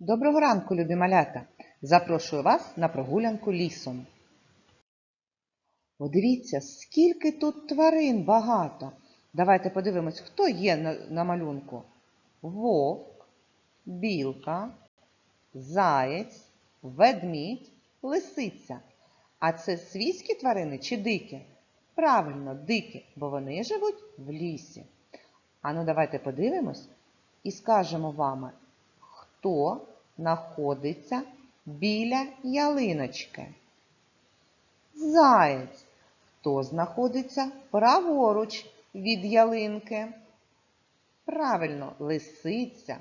Доброго ранку, любі малята! Запрошую вас на прогулянку лісом. Подивіться, скільки тут тварин багато. Давайте подивимось, хто є на, на малюнку. Вовк, білка, заєць, ведмідь, лисиця. А це свійські тварини чи дикі? Правильно, дикі, бо вони живуть в лісі. Ану, давайте подивимось і скажемо вам, хто знаходиться біля ялиночки. Заєць. Хто знаходиться праворуч від ялинки? Правильно, лисиця.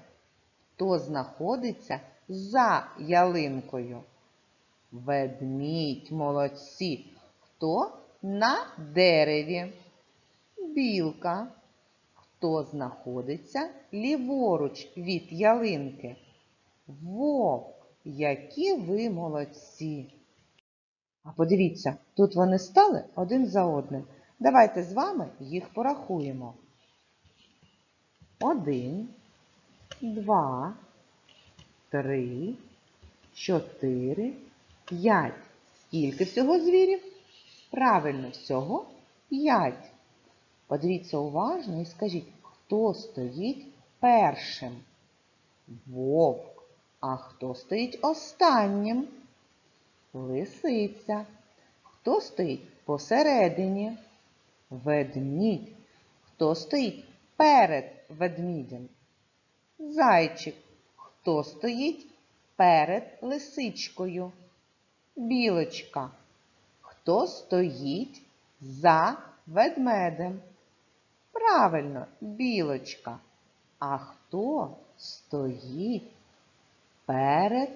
Хто знаходиться за ялинкою? Ведмідь, молодці. Хто на дереві? Білка. Хто знаходиться ліворуч від ялинки? Вовк, які ви молодці! А подивіться, тут вони стали один за одним. Давайте з вами їх порахуємо. Один, два, три, чотири, п'ять. Скільки всього звірів? Правильно, всього п'ять. Подивіться уважно і скажіть, хто стоїть першим? Вовк. А хто стоїть останнім? Лисиця. Хто стоїть посередині? Ведмідь. Хто стоїть перед ведмідем? Зайчик. Хто стоїть перед лисичкою? Білочка. Хто стоїть за ведмедем? Правильно, білочка. А хто стоїть перед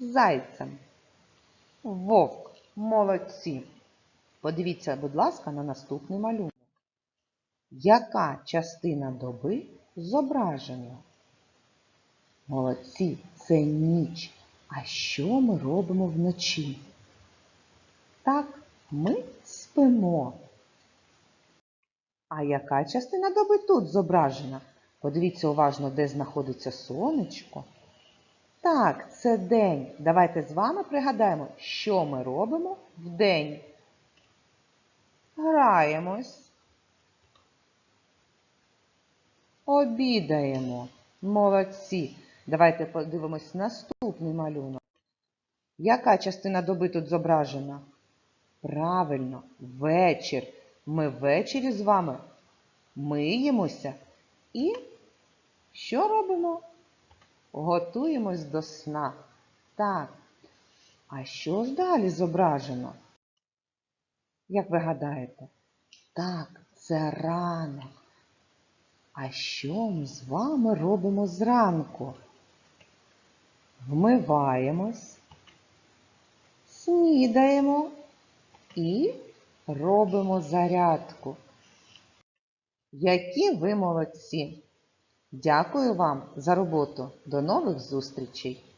зайцем? Вовк. Молодці. Подивіться, будь ласка, на наступний малюнок. Яка частина доби зображена? Молодці, це ніч. А що ми робимо вночі? Так, ми спимо. А яка частина доби тут зображена? Подивіться уважно, де знаходиться сонечко. Так, це день. Давайте з вами пригадаємо, що ми робимо в день. Граємось. Обідаємо. Молодці. Давайте подивимось наступний малюнок. Яка частина доби тут зображена? Правильно, вечір. Ми ввечері з вами миємося і що робимо? Готуємось до сна. Так. А що ж далі зображено? Як ви гадаєте? Так, це ранок. А що ми з вами робимо зранку? Вмиваємось, снідаємо і робимо зарядку. Які ви молодці! Дякую вам за роботу. До нових зустрічей!